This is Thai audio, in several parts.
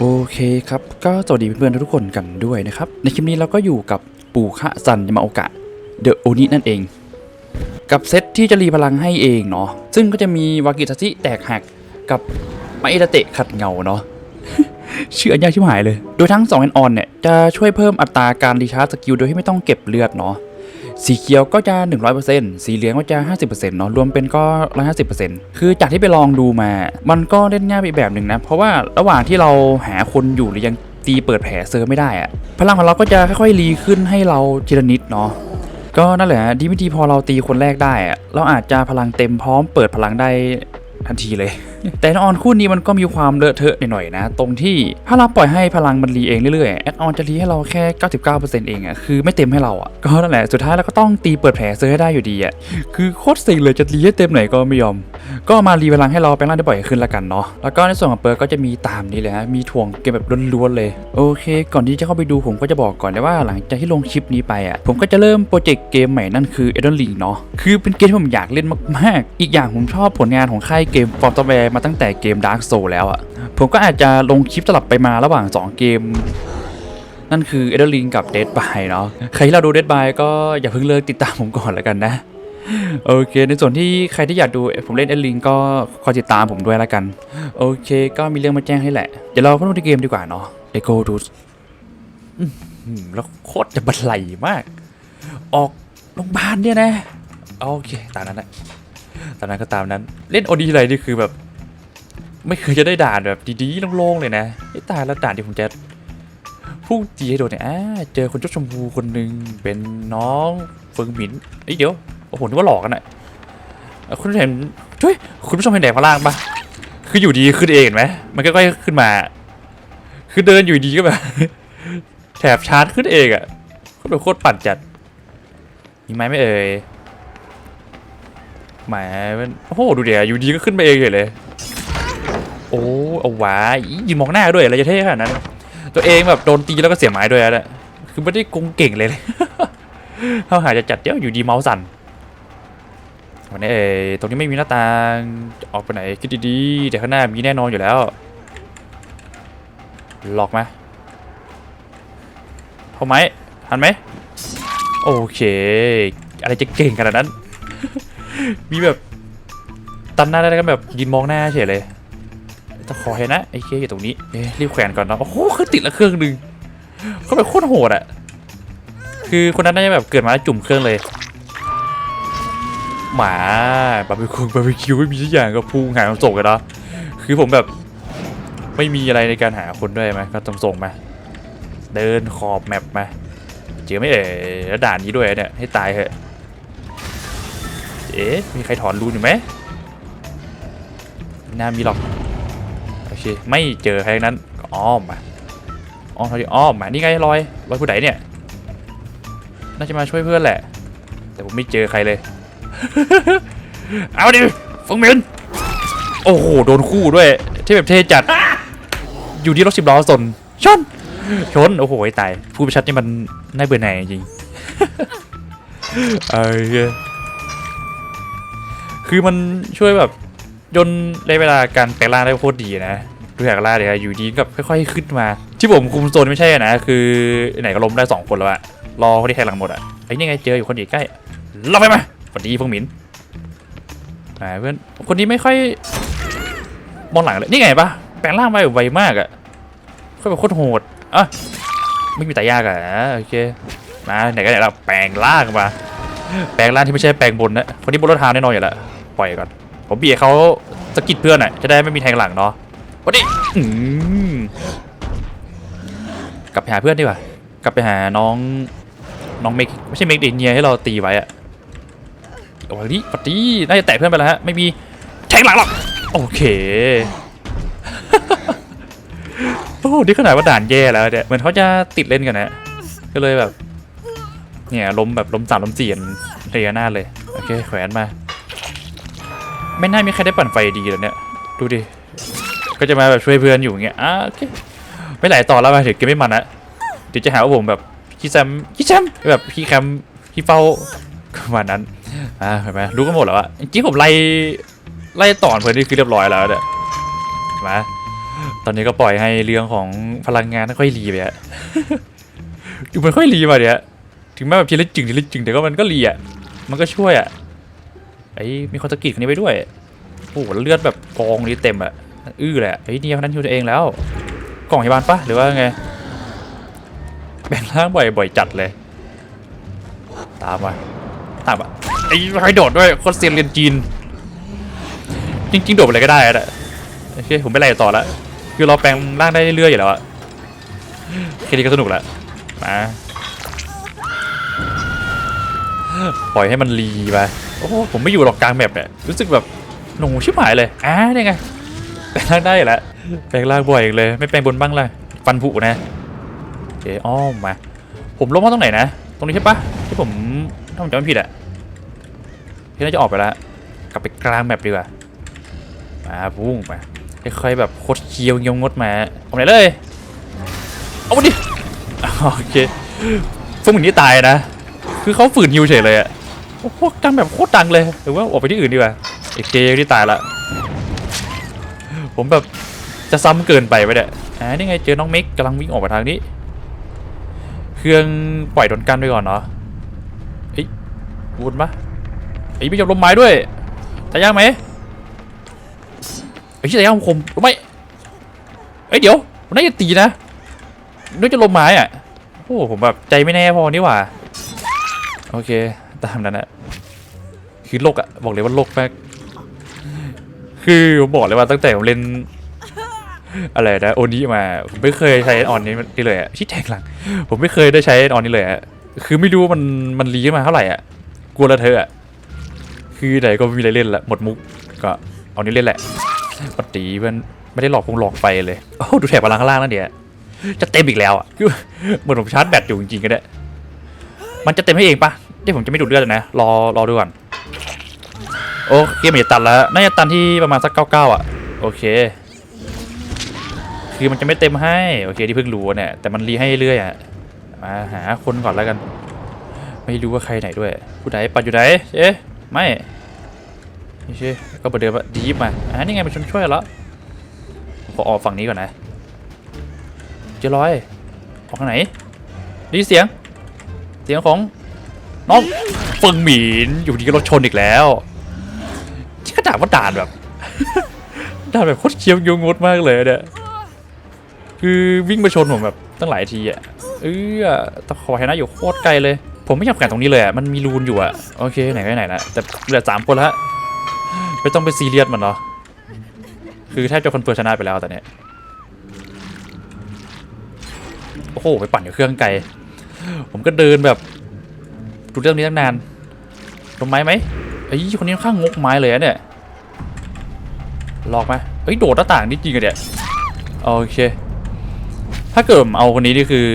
โอเคครับ ก็สวัสดีเพื่อนๆทุกคนกันด้วยนะครับ ในคลิปนี้เราก็อยู่กับปู่คะซันยามาโอกะเดอะโอนินั่นเอง กับเซตที่จะรีพลังให้เองเนาะซึ่งก็จะมีวากิทาชิแตกหักกับไมเอตาเตะขัดเงาเนาะเชื่อยากชิบหายเลย โดยทั้ง2แอนออนเนี่ยจะช่วยเพิ่มอัตราการรีชาร์จสกิลโดยที่ไม่ต้องเก็บเลือดเนาะ สีเขียวก็จะ 100%สีเหลืองก็จะ 50%เนาะรวมเป็นก็ 150%คือจากที่ไปลองดูมา มันก็เล่นง่ายไปอีแบบหนึ่งนะ เพราะว่าระหว่างที่เราหาคนอยู่หรือยังตีเปิดแผลเซอร์ไม่ได้อะพลังของเราก็จะค่อยๆรีขึ้นให้เราทีละนิดเนาะก็นั่นแหละฮะดีไม่ดีพอเราตีคนแรกได้อะเราอาจจะพลังเต็มพร้อมเปิดพลังได้ทันทีเลยแต่แอออนคู่นี้มันก็มีความเลอะเทอะหน่อยๆนะ ตรงที่ถ้าเราปล่อยให้พลังมันรีเองเรื่อยๆแอดออนจะรีให้เราแค่ 99%เองอะคือไม่เต็มให้เราอะก็นั่นแหละสุดท้ายเราก็ต้องตีเปิดแผลเซอร์ให้ได้อยู่ดีอะคือโคตรเซ็งเลยจะรีให้เต็มไหนก็ไม่ยอม ก็มารีพลังให้เราแปลงร่างได้บ่อยขึ้นละกันเนาะแล้วก็ในส่วนของเปิร์ก็จะมีตามนี้เลยฮะมีถ่วงเกมแบบล้วนๆเลยโอเค ก่อนที่จะเข้าไปดูผมก็จะบอกก่อนเลยว่าหลังจากที่ลงคลิปนี้ไปอะผมก็จะเริ่มโปรเจกต์เกมใหม่นั่นคือ Elden Ring เนาะคือเป็นเกมที่ผมอยากเล่นมากๆ อีกอย่างผมชอบผลงานของค่ายเกม From Software มาตั้งแต่เกม Dark Souls แล้วอะ ผมก็อาจจะลงคลิปสลับไปมาระหว่าง 2 เกม นั่นคือ Elden Ring กับ Dead by เนาะ ใครที่เราดู Dead by ก็อย่าเพิ่งเลิกติดตามผมก่อนแล้วกันนะ โอเค ในส่วนที่ใครที่อยากดูผมเล่นเอลิงก็คอยติดตามผมด้วยแล้วกัน โอเคก็มีเรื่องมาแจ้งให้แหละ เดี๋ยวเราเข้าดูในเกมดีกว่าเนาะเดโกดูแล้วโคตรจะบันไหลมาก ออกโรงพยาบาลเนี่ยนะ โอเค ตามนั้นแหละตามนั้นก็ตามนั้น เล่นโอดีไรนี่คือแบบ ไม่เคยจะได้ด่านแบบดีๆโล่งๆเลยนะไอ้ตายแล้วด่านที่ผมจะพุ่งจีให้โดนเนี่ยอ่าเจอคนชุดชมพูคนหนึ่งเป็นน้องเฟิงหมินเอ้ยเดี๋ยวโอ้โหนึกว่าหลอกกันอะคุณเห็นช่วยคุณผู้ชมเห็นแดกพล่างปะคืออยู่ดีขึ้นเองเห็นไหมมันก็ค่อยขึ้นมา คือเดินอยู่ดีก็แบบแถบชาร์จขึ้นเองอะโคตรโคตรปั่นจัดมีไหมไม่เอ่ยแหมมันโอ้โหดูเดี๋ยวอยู่ดีก็ขึ้นมาเองเฉยเลย โอ้เอาวะยืนมองหน้าด้วยอะไรจะเท่ขนาดนั้น ตัวเองแบบโดนตีแล้วก็เสียไม้ด้วยอะเนี่ยคือไม่ได้กงเก่งเลยเลยเขาหาจะจัดเดี๋ยวอยู่ดีเมาส์สั่นวันนี้เอตรงนี้ไม่มีหน้าต่างออกไปไหนคิดดีๆเดี๋ยวข้างหน้ามีแน่นอนอยู่แล้วหลอกไหมเข้าไหมทันไหมโอเค อะไรจะเก่งขนาดนั้น มีแบบตันหน้าได้กันแบบยืนมองหน้าเฉยเลย จะขอเห็นนะไอ้เคอยู่ตรงนี้เอ๊ะรีบแขวนก่อนเนาะโอ้โหคือติดละเครื่องหนึ่งเขาแบบโคตรโหดอะคือคนนั้นน่าจะแบบเกิดมาแล้วจุ่มเครื่องเลย หมาบาร์บีคิวบาร์บีคิวไม่มีทุกอย่างก็พุ่งหาคนส่งกันเนาะคือผมแบบไม่มีอะไรในการหาคนด้วยไหมก็ต้องส่งมา เดินขอบแมปมาเจอไม่เอ๋แล้วด่านนี้ด้วยเนี่ยให้ตายเหอะเอ๊ะมีใครถอนรูนอยู่ไหมน่ามีหรอก เค ไม่เจอใครทั้งนั้นก็อ้อมมาอ้อมเขาดิอ้อมมานี่ไงรอยรอยผู้ใดเนี่ย น่าจะมาช่วยเพื่อนแหละ แต่ผมไม่เจอใครเลย เอาดิฟงเมนโอ้โหโดนคู่ด้วยที่แบบเทจัด อยู่ที่รถสิบล้อสนชนชนโอ้โหตายพูดไปชัดนี่มันน่าเบื่อหน่ายจริงเออคือมันช่วยแบบ ยนระยะเวลาการแปลงร่างได้โคตรดีนะดูแหกล่าเดี๋ยวอยู่ดีก็ค่อยๆขึ้นมา ที่ผมคุมโซนไม่ใช่นะ คือไหนก็ล้มได้สองคนแล้วอะรอคนที่แทงหลังหมดอะไอ้นี่ไงเจออยู่คนอยู่ใกล้รอไปมาสวัสดีพวกหมินอ่าเพื่อนคนนี้ไม่ค่อยมองหลังเลยนี่ไงปะแปลงร่างไปไวมากอะค่อยแบบโคตรโหดอะไม่มีแต่ยากอะโอเคมาไหนก็ไหนแล้วแปลงร่างมาแปลงร่างที่ไม่ใช่แปลงบนนะคนที่บนรถทางแน่นอนอยู่แล้วปล่อยก่อน ผมเบียร์เขาสกิดเพื่อนอะจะได้ไม่มีแทงหลังเนาะวันนี้กลับไปหาเพื่อนดีกว่ากลับไปหาน้องน้องเมกไม่ใช่เมกเดเนียให้เราตีไว้อะโอ้ยนี่ปฏิน่าจะแตะเพื่อนไปแล้วฮะไม่มีแทงหลังหรอกโอเคโอ้โหนี่ขนาดว่าด่านแย่แล้วเนี่ยเหมือนเขาจะติดเล่นกันนะก็เลยแบบ เนี่ยล้มแบบล้มสามล้มสี่กันเรียหน้าเลย โอเค แขวนมา ไม่น่ามีใครได้ปั่นไฟดีเลยเนี่ย ดูดิ ก็จะมาแบบช่วยเพื่อนอยู่อย่างเงี้ยอะโอเคไม่ไหลต่อแล้วมาถึงเกมไม่มันละเดี๋ยวจะหาว่าผมแบบขี้แซมขี้แซมแบบขี้แคมขี้เฝ้าประมาณนั้นอ่าเห็นไหมรู้กันหมดแล้วอะจริงผมไล่ไล่ต่อนเพื่อนนี่คือเรียบร้อยแล้วเนี่ยเห็นไหมตอนนี้ก็ปล่อยให้เรื่องของพลังงานค่อยรีไปอะอยู่มันค่อยรีมาเนี่ยถึงแม้แบบทีละจึงทีละจึงแต่ก็มันก็รีอะมันก็ช่วยอะ ไอ้มีคอนสกีคนนี้ไปด้วยโอ้โหเลือดแบบกองนี้เต็มอะอื้อเละเฮ้นี่คนนั้นฮิวตัวเองแล้ว กล่องพยาบาลปะหรือว่าไงแบ่งร่างบ่อยบ่อยจัดเลย ตามมาตามมาไอ้ให้โดดด้วยโคตรเซียนเรียนจีน จริงๆโดดไปเลยก็ได้อะโอเคผมไม่ไล่ต่อล้วคือเราแปลงร่างได้เรื่อยๆอยู่แล้วอะแค่นี้ก็สนุกล้วมาปล่อยให้มันรีไป โอ้ผมไม่อยู่หรอกกลางแมปเนี่ยรู้สึกแบบหนูชิบหายเลยอ่านี่ไงแปลงร่างได้แล้วแปลงร่างบ่อยเลย ไม่แปลงบนบ้างเลยฟันผุนะโอเคอ้อมมา ผมลงมาตรงไหนนะ ตรงนี้ใช่ปะที่ผมถ้าผมจำไม่ผิดอะที่น่าจะออกไปแล้วกลับไปกลางแมปดีกว่ามาพุ่งมาค่อยๆแบบโคตรเคียวเงียวงดมาเอาไหนเลยเอามาดิโอเคพวกมึงนี่ตายนะ คือเขาฝืนฮิวเฉยเลยอะ โอ้โหดังแบบโคตรดังเลยหรือว่าออกไปที่อื่นดีกว่าเอเกที่ตายละผมแบบจะซ้ำเกินไปไปเนี่ยอ่านี่ไงเจอน้องเม็กกำลังวิ่งออกมาทางนี้ เครื่องปล่อยโดนกันไปก่อนเนาะเอ้ยวนปะไอ้ไม่ยอมลมไม้ด้วยตายยากไหมไอ้ที่ไหนเอาคมรู้ไหมเอ้ยเดี๋ยวมันน่าจะตีนะนึกจะลมไม้อะโอ้ผมแบบใจไม่แน่พอนี่หว่าโอเค ตามนั้นอะคือโลกอะบอกเลยว่าโลกมากคือผมบอกเลยว่าตั้งแต่ผมเล่นอะไรนะโอนี้มาผมไม่เคยใช้ออนนี้นี่เลยอะที่แทงหลัง ผมไม่เคยได้ใช้ออนนี้เลยอะคือไม่รู้ว่ามันมันรีมาเท่าไหร่อะกลัวละเธออะคือไหนก็ไม่มีอะไรเล่นละหมดมุกก็เอานี้เล่นแหละปกติมันไม่ได้หลอกคงหลอกไฟเลยโอ้ดูแถบพลังข้างล่างแล้วเนี่ยจะเต็มอีกแล้วอะคือเหมือนผมชาร์จแบตอยู่จริงๆก็ได้ มันจะเต็มให้เองปะ ที่ผมจะไม่ดูดเลือดนะ รอรอดูก่อน โอเคมันจะตันแล้ว น่าจะตันที่ประมาณสักเก้าเก้าอะ โอเค คือมันจะไม่เต็มให้ โอเคที่เพิ่งรู้เนี่ย แต่มันรีให้เรื่อยอะ มาหาคนก่อนแล้วกัน ไม่รู้ว่าใครไหนด้วย ผู้ใดปัดอยู่ไหน เอ๊ะ ไม่ไม่ใช่ก็ประเดิมดีฟมาอ่านี่ไงเป็นชนช่วยแล้วผมขอออกฝั่งนี้ก่อนนะเจอรอยออกทางไหนด้ยินเสียง เสียงของ น้องเฟิงหมินอยู่ดีก็รถชนอีกแล้วที่กระดาษว่าด่านแบบ ด่านแบบโคตรเคี้ยวโยงงดมากเลยเนี่ยคือวิ่งมาชนผมแบบตั้งหลายทีอะเออตะขอให้นะอยู่โคตรไกลเลย ผมไม่อยากแข่งตรงนี้เลยอะมันมีรูนอยู่อะโอเคไหนก็ไหนละแต่เหลือสามคนแล้วไม่ต้องไปซีเรียสมันเนาะคือแทบจะคอนเฟิร์ชนะไปแล้วแต่เนี้ยโอ้โหไปปั่นกับเครื่องไกล ผมก็เดินแบบ ดูเรื่องนี้ตั้งนานลงไม้ไหมไอ้ยคนนี้ค่อนข้างงกไม้เลยเนี่ยหลอกไหมเอ้ยโดดหน้าต่างนี่จริงอะเนี่ยโอเค ถ้าเกิดผมเอาคนนี้นี่คือ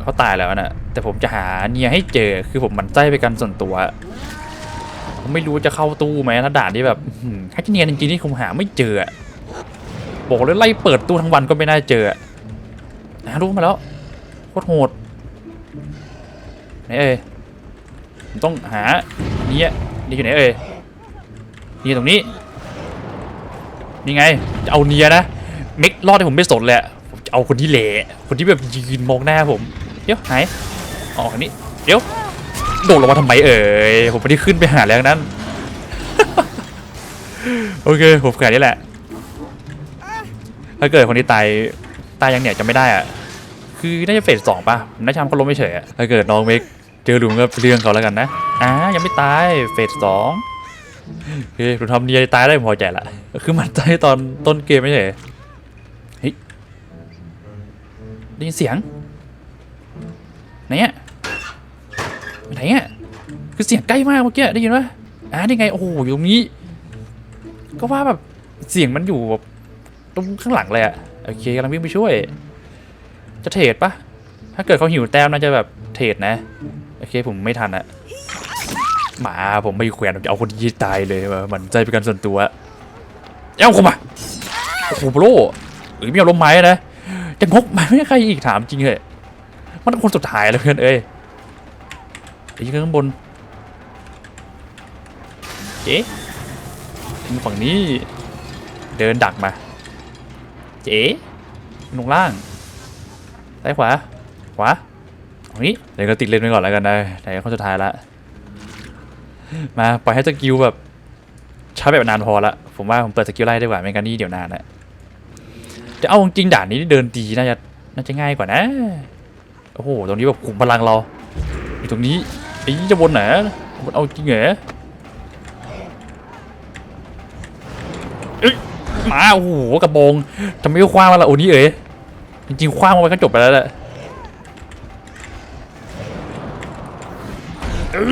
เขาตายแล้วนะแต่ผมจะหาเนียให้เจอคือผมมันใจไปกันส่วนตัวผมไม่รู้จะเข้าตู้ไหมถ้าด่านที่แบบอื้อหือถ้าจะเนียนจริงๆนี่คงหาไม่เจอบอกเลยไล่เปิดตู้ทั้งวันก็ไม่น่าเจออะรู้มาแล้วโคตรโหดไหนเอ่ย ผมต้องหาเนี่ยนี่อยู่ไหนเอ่ยนี่ตรงนี้นี่ไงจะเอาเนียนะเม็กรอดให้ผมไม่สนเลยอะผมจะเอาคนที่เหละคนที่แบบยืนมองหน้าผมเดี๋ยวหายออกอันนี้เดี๋ยวโดดลงมาทำไมเอ่ยผมไม่ได้ขึ้นไปหาแรงนั้นโอเคผมแค่นี้แหละ ถ้าเกิดคนที่ตายตายยังเนี่ยจะไม่ได้อะคือน่าจะเฟสสองป่ะน่าจะทำเขาล้มไม่เฉยถ้าเกิดน้องเมก เจอหลุมก็เรื่องเขาแล้วกันนะอ่ายังไม่ตายเฟสสองโอเคผมทำเนียตายได้พอใจละคือมันใจตอนต้นเกมไม่ใช่เฮ้ยได้ยินเสียงไหนอะไหนอะคือเสียงใกล้มากเมื่อกี้ได้ยินปะอ่านี่ไงโอ้โหอยู่ตรงนี้ ก็ว่าแบบเสียงมันอยู่แบบตรงข้างหลังเลยอะโอเคกำลังวิ่งไปช่วย จะเทรดปะถ้าเกิดเขาหิวแต้มน่าจะแบบเทรดนะ โอเคผมไม่ทันอะหมาผมไม่แขวนเอาคนยี้ตายเลยว่ะมันใจเป็นการส่วนตัวเอ้าเข้ามาโอ้โหโปรเอ้ยไม่เอาลมไม้นะจะงกไม้ไม่ใครอีกถามจริงเลยมันคนสุดท้ายแล้วเพื่อนเอ้ยไอ้ข้างบนเอ๊มึงฝั่งนี้เดินดักมา เจ๊ลงล่างซ้ายขวาขวา ตรงนี้เดี๋ยวก็ติดเล่นไปก่อนแล้วกันนะแต่ข้อสุดท้ายละมาปล่อยให้สกิลแบบใช้แบบนานพอละผมว่าผมเปิดสกิลไล่ดีกว่าไม่งั้นนี่เดี๋ยวนานนะจะเอาจริงด่านนี้เดินดีน่าจะน่าจะง่ายกว่านะโอ้โหตรงนี้แบบขุมพลังเราอยู่ตรงนี้ไอ้นี่จะบนไหนมันเอาจริงเหรอมาโอ้โหกระบองทำไมไม่คว้างมาละโอ้นี่เอ๋ยจริงๆคว้างมาไว้ก็จบไปแล้วแหละ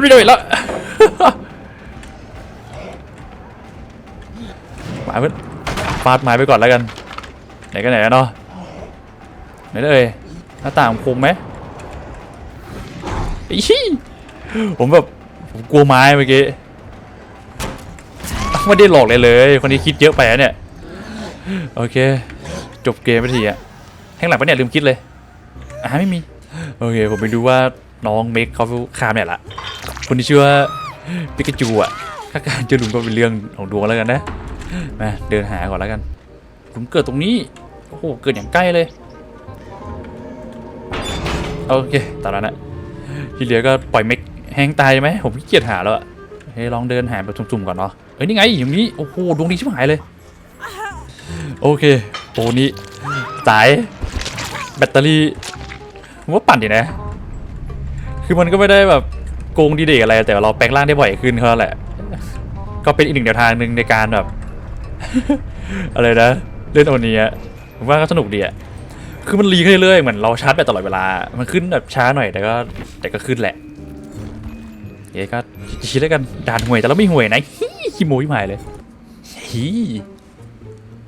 ไม่ได้แล้วมาเพื่นฟาดไม้ไปก่อนแล้วกัน ไหนก็ไหนแล้วเนาะไหนเลยหน้าต่างคมไหมอีชี่ผมแบบผมกลัวไม้เมื่อกี้ไม่ได้หลอกเลยเลย คนนี้คิดเยอะไปเนี่ย โอเค จบเกมไปทีอะแข้งหลังปะเนี่ยลืมคิดเลยอ่าไม่มี โอเค ผมไปดูว่า น้องเมคเขาคามเนี่ยละคนที่ชื่อว่าปิกาจูอะถ้าการเจอหลุมก็เป็นเรื่องของดวงแล้วกันนะมาเดินหาก่อนแล้วกันหลุมเกิดตรงนี้โอ้โหเกิดอย่างใกล้เลยโอเคตามนั้นนะที่เหลือก็ปล่อยเม็กแห้งตายไหมผมขี้เกียจหาแล้วอะเฮ้ลองเดินหาแบบจุ่มๆก่อนเนาะเอ้ยนี่ไงอย่างนี้โอ้โหดวงดีชิบหายเลย โอเคโปรนี้สายแบตเตอรี่ผมว่าปั่นดีนะ คือมันก็ไม่ได้แบบโกงดีเด็กอะไร แต่เราแปลงร่างได้บ่อยขึ้นเท่านั้นแหละ ก็เป็นอีกหนึ่งแนวทางหนึ่งในการแบบ อะไรนะ เล่นโอนี้ผมว่าก็สนุกดีอะคือมันรีขึ้นเรื่อยๆเหมือนเราชาร์จแบตตลอดเวลา มันขึ้นแบบช้าหน่อยแต่ก็แต่ก็ขึ้นแหละเย้ก็ชี้แล้วกันด่านห่วยแต่เราไม่ห่วยนะฮีขี้โม้ยิ่หายเลยฮี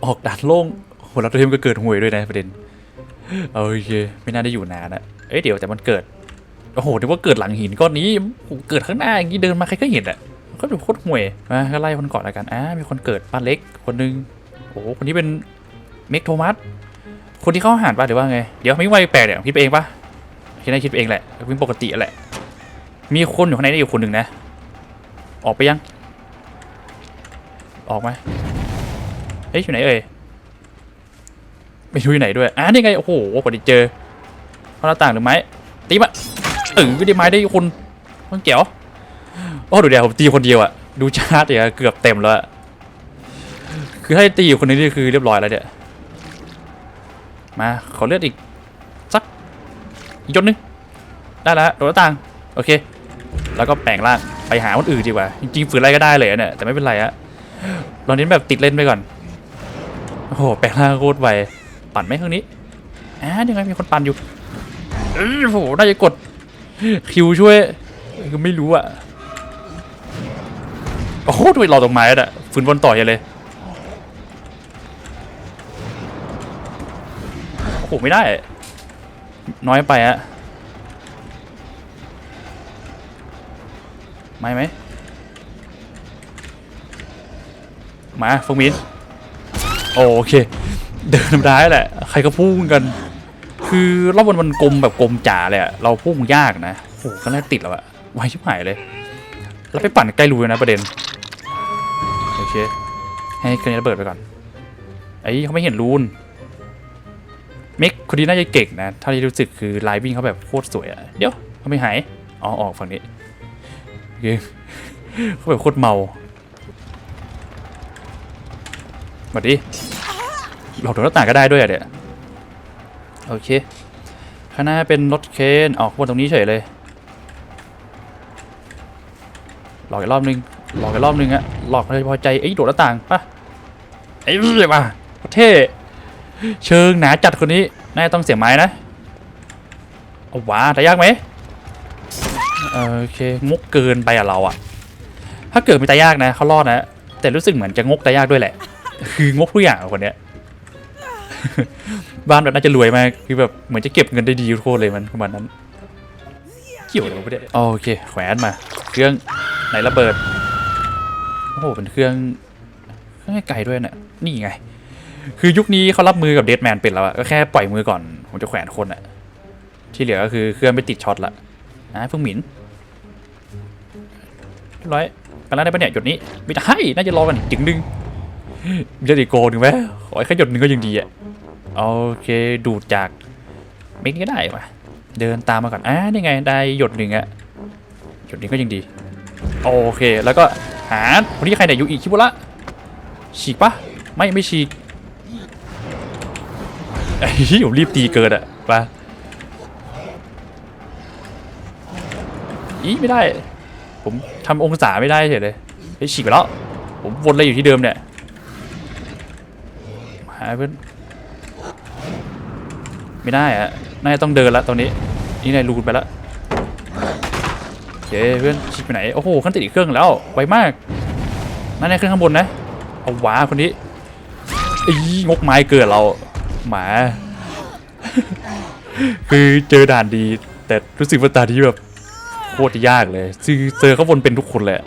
ออกด่านโล่งโหเราตัวเทมก็เกิดห่วยด้วยนะประเด็นโอเคไม่น่าได้อยู่นานอะเอ้ยเดี๋ยวแต่มันเกิด โอ้โหนึกว่าเกิดหลังหินก้อนนี้เกิดข้างหน้าอย่างนี้เดินมาใครก็เห็นอะก็ดูโคตรห่วยมาก็ไล่คนก่อนแล้วกันอ่ามีคนเกิดบ้าเล็กคนหนึงโอ้โหคนนี้เป็นเมกโทมัสคนที่เข้าอาหารป่ะหรือว่าไงเดี๋ยวไม่ไหวแปลกเนี่ยคิดไปเองป่ะคิดได้คิดไปเองแหละเป็นปกติแหละ มีคนอยู่ข้างในได้อยู่คนหนึ่งนะ ออกไปยัง ออกไหมเฮ้ยอยู่ไหนเอ่ยไม่รู้อยู่ไหนด้วยอ่านี่ไงโอ้โหพอดีเจอเข้าหน้าต่างหรือไม้ตีมา เออไม่ได้ไม้ได้คนมันเกี่ยวโอ้ดูเดี๋ยวผมตีคนเดียวอะดูชาร์จเนี่ยเกือบเต็มแล้วคือให้ตีอยู่คนนี้นี่คือเรียบร้อยแล้วเนี่ยมาขอเลือดอีกสักอีกยนหนึงได้แล้วโดนต่างโอเค แล้วก็แปลงร่างไปหาคนอื่นดีกว่า จริงๆฝืนอะไรก็ได้เลยเนี่ยแต่ไม่เป็นไรอะตอนนี้แบบติดเล่นไปก่อนโอ้โหแปลงร่างโคตรไวปั่นไหมเครื่องนี้อ่ายังไงมีคนปั่นอยู่โอ้โหน่าจะกด คิวช่วยคือไม่รู้อะโอ้โหดูรอตรงไม้อะฝืนบนต่อยเลยโอ้โหไม่ได้ น้อยไปอะไม่ไหมมาฟงมินโอเค เดินธรรมดาแหละ ใครก็พุ่งกัน คือรอบบนมันกลมแบบกลมจ๋าเลยอะเราพุ่งยากนะโอ้โหก็น่าติดแล้วอะไวชิบหายเลย แล้วไปปั่นใกล้รูนะประเด็น โอเค ให้เครื่องนี้ระเบิดไปก่อน ไอ้เขาไม่เห็นรูนเมกคนนี้น่าจะเก่งนะ ถ้าที่รู้สึกคือไลายวิ่งเขาแบบโคตรสวยอะเดี๋ยวเขาไม่หาย อ๋อ ออกฝั่งนี้โอเคเขาแบบโคตรเมาบัดดิหลอกโดนหน้าต่างก็ได้ด้วยอะเดี๋ยว โอเค ข้างหน้าเป็นรถเคนออกบนตรงนี้เฉยเลย หลอกอีกรอบนึง หลอกอีกรอบนึงอะหลอกเลยพอใจไอ้ยโดดหน้าต่างปะไอ้เรื่องมาเท่เชิงหนาจัดคนนี้น่าต้องเสียไม้นะเอาว้าแต่ยากไหมโอเคงกเกินไปอะเราอะถ้าเกิดมีตายากนะเขารอดนะ แต่รู้สึกเหมือนจะงกตายากด้วยแหละ คืองกทุกอย่างคนเนี้ย บ้านแบบน่าจะรวยมากคือแบบเหมือนจะเก็บเงินได้ดีโคตรเลยมันประมาณนั้น เกี่ยวอะไรวะเนี่ยโอเคแขวนมา เครื่องไหนระเบิดโอ้โหเป็นเครื่องเครื่องไกลด้วยเนี่ยนี่ไง คือยุคนี้เขารับมือกับเดดแมนเป็นแล้วอะก็แค่ปล่อยมือก่อนผมจะแขวนคนอะที่เหลือก็คือเครื่องไปติดช็อตละนะเพิ่งหมินร้อยกันแล้วได้ปะเนี่ยหยดนี้ไม่ได้น่าจะรอกันจึงนึงมีจะดีโกนึงไหมขอแค่หยดหนึ่งก็ยังดีอะ โอเคดูดจากเมกนี้ก็ได้ปะเดินตามมาก่อนอ่านี่ไงได้หยดหนึ่งอะหยดหนึ่งก็ยังดี โอเค แล้วก็หาคนนี้ใครเนี่ยยูอิคิบุระฉีกปะไม่ไม่ฉีกไอ้เหี้ยผมรีบตีเกินอะไปอีไม่ได้ ผมทำองศาไม่ได้เฉยเลยไอ้ฉีกไปแล้ว ผมวนเลยอยู่ที่เดิมเนี่ย หาเพื่อน ไม่ได้อะน่าจะต้องเดินละตรงนี้ นี่นายรูนไปแล้วโอเคเพื่อนฉีกไปไหน โอ้โหขั้นติดอีกเครื่องแล้ว ไวมากนั่นนเครื่องข้างบนนะ เอาหวาคนนี้อีงกไม้เกิดเรา หมา คือเจอด่านดี แต่รู้สึกว่าตาที่แบบโคตรยากเลยคือเจอข้างบนเป็นทุกคนเลยอะ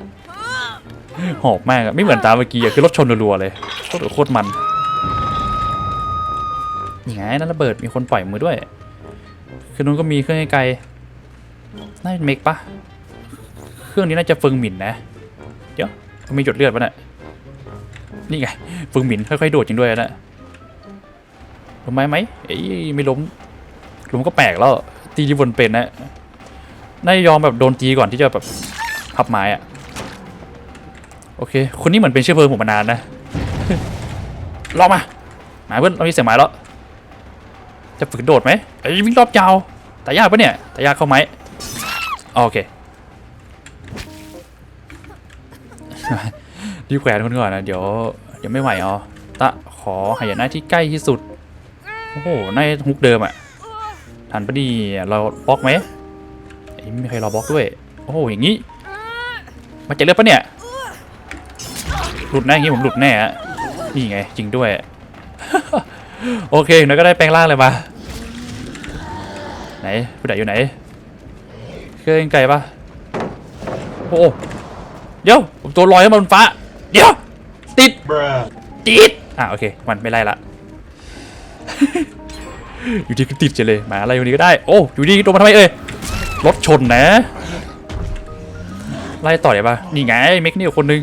หอบมากอะไม่เหมือนตาเมื่อกี้อะคือรถชนรัวๆเลยโคตรโคตรมัน ยังไงนั่นระเบิดมีคนปล่อยมือด้วย คือนู้นก็มีเครื่องไกลๆน่าจะเมกปะเครื่องนี้น่าจะฟิงหมิ่นนะ เดี๋ยวมีหยดเลือดปะเนี่ยนี่ไงฟิงหมิ่นค่อยๆโดดจริงด้วยนะล้มไหมไหมเอ้ยไม่ล้มล้มก็แปลกแล้ว ตีที่บนเป็นนะน่ายอมแบบโดนตีก่อนที่จะแบบพับไม้อะโอเคคนนี้เหมือนเป็นเชื้อเพลิงผมมานานนะลองมา มาเพื่อนเรามีเสียงไม้แล้ว จะฝึกโดดไหมไอ้ยวิ่งรอบยาว แต่ยากปะเนี่ย แต่ยากเข้าไหมโอเครีแขวนคนก่อนนะเดี๋ยวเดี๋ยวไม่ไหวอ๋อตะขอหายนะที่ใกล้ที่สุด โอ้โหในฮุกเดิมอะทันปะดีเราบล็อกไหมเอ้ไม่มีใครรอบล็อกด้วย โอ้โหอย่างนี้มันจะเลือกปะเนี่ยหลุดแน่อย่างนี้ผมหลุดแน่อะนี่ไงจริงด้วย โอเคหน่อยก็ได้แปลงร่างเลยมา ไหนผู้ใดอยู่ไหนเครื่องไกลปะโอ้โหเดี๋ยวผมตัวลอยขึ้นบนฟ้า เดี๋ยว ติดติดอะโอเค มันไม่ไล่ละ อยู่ดีก็ติดเฉยเลยหมาอะไรอยู่ดีก็ได้ โอ้อยู่ดีโดนมาทำไมเอ่ยรถชนนะ ไล่ต่อได้ปะนี่ไงเมคนี่คนนึง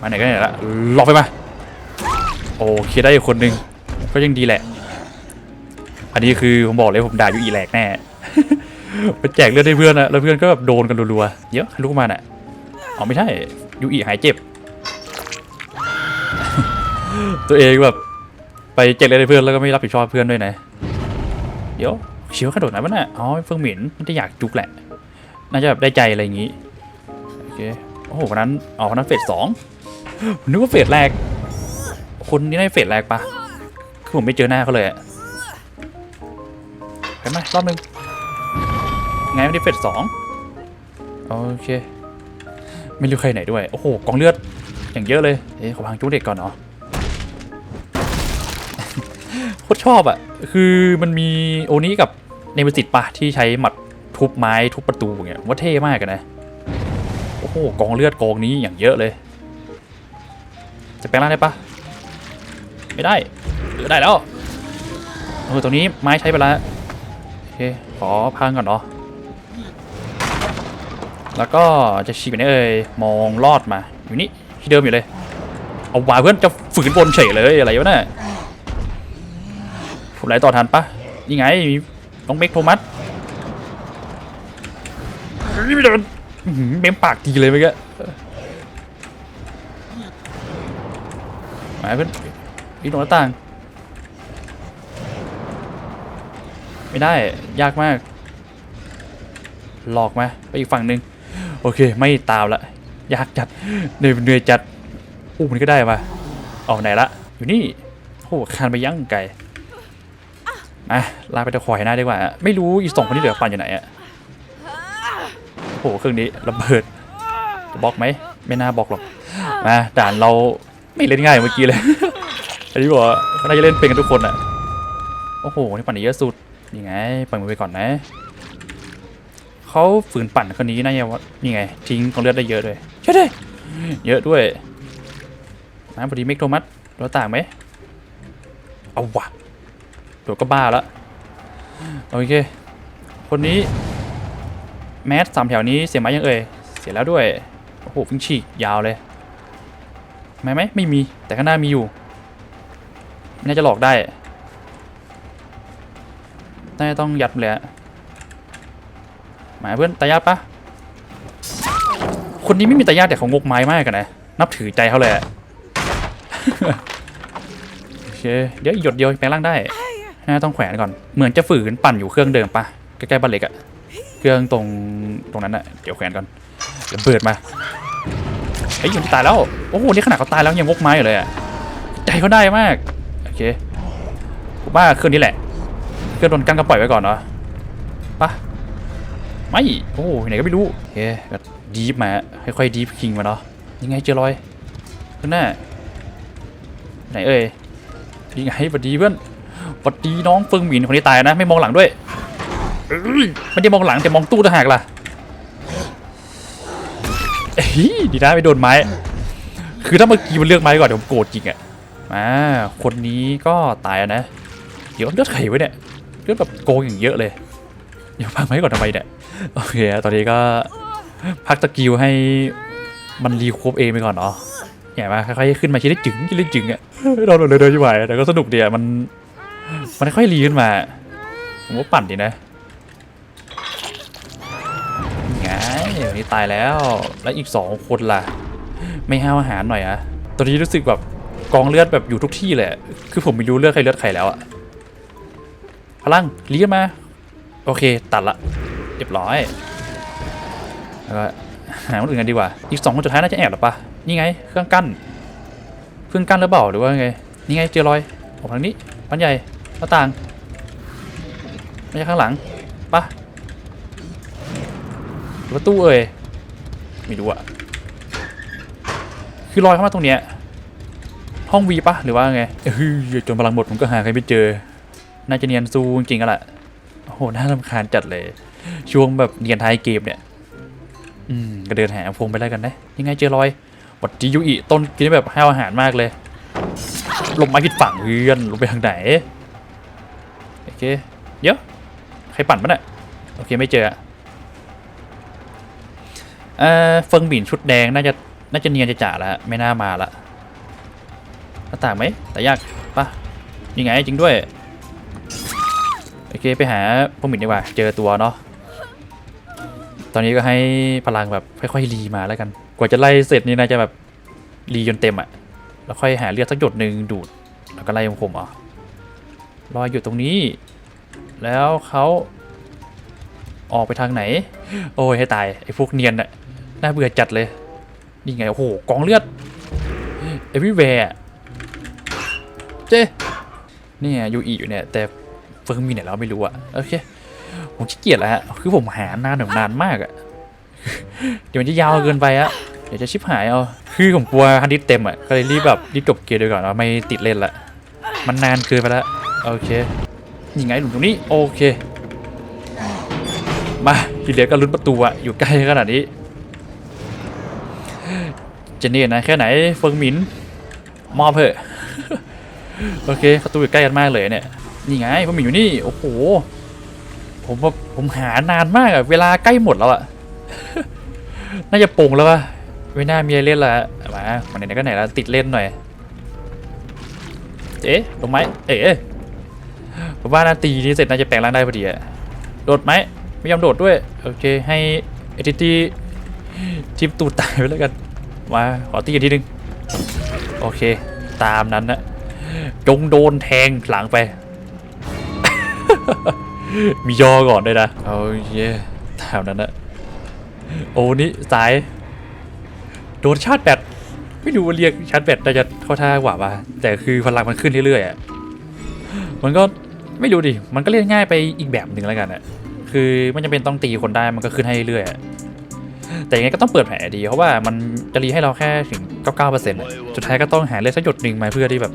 มาไหนกันไหนละหลอกไปมา โอเคได้อีกคนนึง ก็ยังดีแหละ อันนี้คือผมบอกเลยผมด่าอยู่อีแหลกแน่ไปแจกเลือดให้เพื่อนนะแล้วเพื่อนก็แบบโดนกันรัวๆเยอะลูกมาน่ะอ๋อไม่ใช่ยูอีหายเจ็บ ตัวเองแบบไปแจกเลือดให้เพื่อนแล้วก็ไม่รับผิดชอบเพื่อนด้วยนะเดี๋ยวเชียวกระโดดไหนวะน่ะอ๋อเฟิงหมินมันจะอยากจุกแหละ น่าจะแบบได้ใจอะไรอย่างงี้โอเคโอ้โหวันนั้นอ๋อวันนั้นเฟสสองนึกว่าเฟสแรกคนนี้ได้เฟสแรกปะ คือผมไม่เจอหน้าเขาเลยอะกันไหมรอบหนึงไงไม่ได้เฟสสองโอเค ไม่รู้ใครไหนด้วย โอ้โหกองเลือดอย่างเยอะเลยเอ๊ะขอพังจุกเด็กก่อนเนาะโคตรชอบอะคือมันมีโอนี้กับเนมสิตปะที่ใช้หมัดทุบไม้ทุบประตูอย่างเงี้ยว่าเท่มากอะนะโอ้โหกองเลือดกองนี้อย่างเยอะเลย จะแปลงร่างได้ปะ ไม่ได้เออได้แล้วเออตรงนี้ไม้ใช้ไปแล้วโอเคขอพังก่อนเนาะแล้วก็จะฉีกไปไหนเอ่ยมองลอดมาอยู่นี่ที่เดิมอยู่เลยเอาวาเพื่อนจะฝืนบนเฉยเลยอะไรวะเนี่ยผมไหลต่อทันปะนี่ไงมีต้องเมกโทมัสไม่โดนเมมปากดีเลยเมื่อกี้มาเพื่อน วิ่งตรงหน้าต่าง ไม่ได้ยากมาก หลอกมาไปอีกฝั่งหนึ่งโอเค ไม่ตามละยากจัดเหนื่อยเหนื่อยจัดอู้มันก็ได้ปะออกไหนละ อยู่นี่โอ้คานไปยั่งไกลมาลากไปตะคอยหน้าดีกว่า ไม่รู้อีกสองคนที่เหลือปั่นอยู่ไหนอะโอ้โหเครื่องนี้ระเบิดจะบล็อกไหมไม่น่าบล็อกหรอกมาด่านเราไม่เล่นง่ายเมื่อกี้เลย อันนี้บอกว่าน่าจะเล่นเป็นกันทุกคนอะ โอ้โห นี่ปั่นเยอะสุดนี่ไงปล่อยมือไปก่อนนะ เขาฝืนปั่นคนนี้น่าจะว่านี่ไง ทิ้งของเลือดได้เยอะด้วยใช่วยด้วยเยอะด้วยนะพอดีเมกโทมัสตัวต่างไหม เอาวะตัวก็บ้าล้วโอเค คนนี้ แมสสามแถวนี้เสียไหมยังเอ่ย เสียแล้วด้วย โอ้โหฟิงฉีกยาวเลยไหมไหมไม่มี แต่ข้างหน้ามีอยู่ ไม่น่าจะหลอกได้น่าจะต้องยัดเลยอะมายเพื่อนตายาปะคนนี้ไม่มีตายาแต่เขางกไม้มากกันนะนับถือใจเขาเลยโอเคเดี๋ยวหยดเดียวแปลงร่างได้น่าต้องแขวนก่อน เหมือนจะฝืนปั่นอยู่เครื่องเดิมปะใกล้ๆบ้านเล็กอะเครื่องตรงตรงนั้นอะเดี๋ยวแขวนก่อนระเบิดมาเฮ้ยยังตายแล้ว โอ้โห นี่ขนาดเขาตายแล้วยังงกไม้อยู่เลยอะใจเขาได้มาก เคผมว่าเครื่องนี้แหละ เครื่องโดนกั้นก็ปล่อยไว้ก่อนเนาะปะไม่ โอ้ไหนก็ไม่รู้โอเคก็ดีฟมาค่อยๆดีฟคิงมาเนาะยังไงเจอรอยข้างหน้าไหนเอ่ยยังไงสวัสดีเพื่อนสวัสดีน้องเฟิงหมินคนนี้ตายนะ ไม่มองหลังด้วยไม่ได้มองหลังแต่มองตู้ต่างหากล่ะเอ้ยดีนะไม่โดนไม้ คือถ้าเมื่อกี้มันเลือกไม้ก่อนเดี๋ยวผมโกรธจริงอะ มาคนนี้ก็ตายนะ เดี๋ยวเลือดไข่ไว้เนี่ยเลือดแบบโกงอย่างเยอะเลยเดี๋ยวพักไม้ก่อนทำไมเนี่ยโอเคตอนนี้ก็พักสกิลให้มันรีคูปเองไปก่อนเนาะใหญ่มาค่อยๆขึ้นมาชิ้นได้จึงชิ้นได้จึงอะเราเลยเดินที่ไหวแต่ก็สนุกดีอะมันมันค่อยรีขึ้นมาผมว่าปั่นดีนะไงวันนี้ตายแล้วแล้วอีกสองคนล่ะ ไม่ห้าวอาหารหน่อยอะตอนนี้รู้สึกแบบ กองเลือดแบบอยู่ทุกที่เลยคือผมไม่รู้เลือดใครเลือดใครแล้วอะพลังเลี้ยมา โอเค ตัดละเรียบร้อยแล้วก็หาคนอื่นกันดีกว่า อีกสองคนสุดท้ายน่าจะแอบหรอปะนี่ไง เครื่องกั้นเครื่องกั้นหรือเปล่าหรือว่าไง นี่ไงเจอรอยออกทางนี้บ้านใหญ่หน้าต่างไม่ใช่ข้างหลังปะประตูเอ่ยไม่รู้อะคือลอยเข้ามาตรงเนี้ย ห้องวีปะหรือว่าไงเฮ้ยจนพลังหมดผมก็หาใครไม่เจอ น่าจะเนียนซูจริงๆกันแหละโอ้โหน่ารำคาญจัดเลย ช่วงแบบเนียนท้ายเกมเนี่ย อืมก็เดินหาพงไปได้กันนะ ยังไงเจอรอยวัดจียูอิต้นกินแบบให้อาหารมากเลย ลงไม้ผิดฝั่งเพื่อนลงไปทางไหนโอเคเดี๋ยวใครปั่นมันอะโอเคไม่เจออะเอ่อเฟิงบินชุดแดงน่าจะน่าจะเนียนจะจ่าแล้วไม่น่ามาละ หน้าต่างไหมแต่ยากปะยังไงจริงด้วย โอเคไปหาพวกหมินดีกว่า เจอตัวเนาะ ตอนนี้ก็ให้พลังแบบค่อยๆรีมาแล้วกัน กว่าจะไล่เสร็จนี่น่าจะแบบรีจนเต็มอะแล้วค่อยหาเลือดสักหยดหนึ่งดูด แล้วก็ไล่ของผมอะรอยอยู่ตรงนี้ แล้วเขาออกไปทางไหน โอ้ยให้ตายไอ้พวกเนียนอะน่าเบื่อจัดเลย นี่ไง โอ้โหกองเลือด everywhere อะ เจ๊เนี่ยยูอีอยู่เนี่ยแต่เฟิร์มมีไหนแล้วไม่รู้อะโอเคผมขี้เกียจแล้วฮะคือผมหานานหนึ่งนานมากอะเดี๋ยวมันจะยาวเกินไปอะเดี๋ยวจะชิบหายเอาคือผมกลัวฮันดิสเต็มอะก็เลยรีบแบบรีบจบเกมด้วยก่อนว่าไม่ติดเล่นละมันนานเกินไปแล้วโอเคยังไงหลุมตรงนี้โอเค มาทีเลือก็ลุ้นประตูอะอยู่ใกล้ขนาดนี้จะเนียนนะแค่ไหนเฟิงหมินมอบเถอะ โอเคประตูอยู่ใกล้กันมากเลยเนี่ยนี่ไงเฟิงหมินอยู่นี่โอ้โหผมว่าผมหานานมากอะเวลาใกล้หมดแล้วอะน่าจะโป่งแล้วปะไม่น่ามีเล่นละมามาไหนๆก็ไหนล้วติดเล่นหน่อย เอ๊ะลงไหมเอ๊ะผมว่านาตีนี้เสร็จน่าจะแปลงร่างได้พอดีอะโดดไหมไม่ยอมโดดด้วยโอเคให้เอทิตี้ทิมตูดตายไปแล้วกันมาขอตีกันทีนึงโอเค ตามนั้นนะ จงโดนแทงหลังไป มีย่อก่อนด้วยนะโอเคตามนั้นนะโอ้นี่สาย โดนชาร์จแบตไม่รู้ว่าเรียกชาร์จแบตน่าจะเข้าท่ากว่าป่ะแต่คือพลังมันขึ้นเรื่อยๆอะมันก็ไม่รู้ดิมันก็เล่นง่ายไปอีกแบบหนึ่งแล้วกันอะคือไม่จำเป็นต้องตีคนได้มันก็ขึ้นให้เรื่อยๆอะแต่ยังไงก็ต้องเปิดแผลดี เพราะว่ามันจะรีให้เราแค่ถึง 99%อะสุดท้ายก็ต้องหาเลขสักหยดหนึ่งมาเพื่อที่แบบ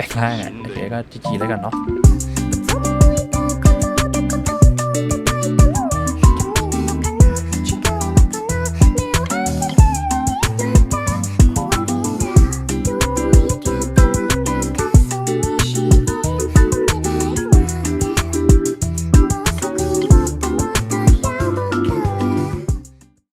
แบกล่างอะโอเคก็จีจีแล้วกันเนาะ